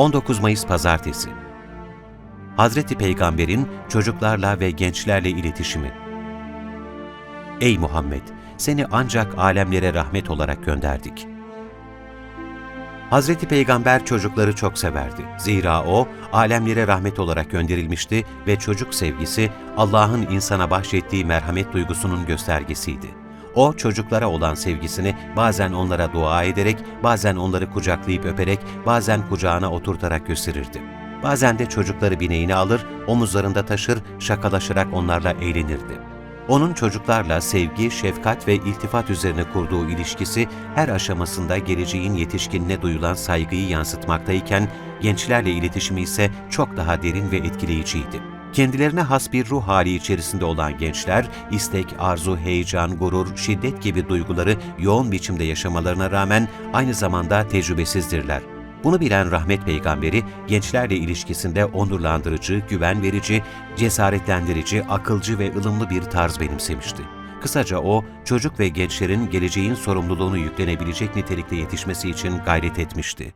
19 Mayıs Pazartesi Hazreti Peygamber'in çocuklarla ve gençlerle iletişimi Ey Muhammed! Seni ancak alemlere rahmet olarak gönderdik. Hazreti Peygamber çocukları çok severdi. Zira o, alemlere rahmet olarak gönderilmişti ve çocuk sevgisi Allah'ın insana bahşettiği merhamet duygusunun göstergesiydi. O, çocuklara olan sevgisini bazen onlara dua ederek, bazen onları kucaklayıp öperek, bazen kucağına oturtarak gösterirdi. Bazen de çocukları bineğine alır, omuzlarında taşır, şakalaşarak onlarla eğlenirdi. Onun çocuklarla sevgi, şefkat ve iltifat üzerine kurduğu ilişkisi her aşamasında geleceğin yetişkinine duyulan saygıyı yansıtmaktayken, gençlerle iletişimi ise çok daha derin ve etkileyiciydi. Kendilerine has bir ruh hali içerisinde olan gençler, istek, arzu, heyecan, gurur, şiddet gibi duyguları yoğun biçimde yaşamalarına rağmen aynı zamanda tecrübesizdirler. Bunu bilen rahmet peygamberi gençlerle ilişkisinde onurlandırıcı, güven verici, cesaretlendirici, akılcı ve ılımlı bir tarz benimsemişti. Kısaca o, çocuk ve gençlerin geleceğin sorumluluğunu yüklenebilecek nitelikte yetişmesi için gayret etmişti.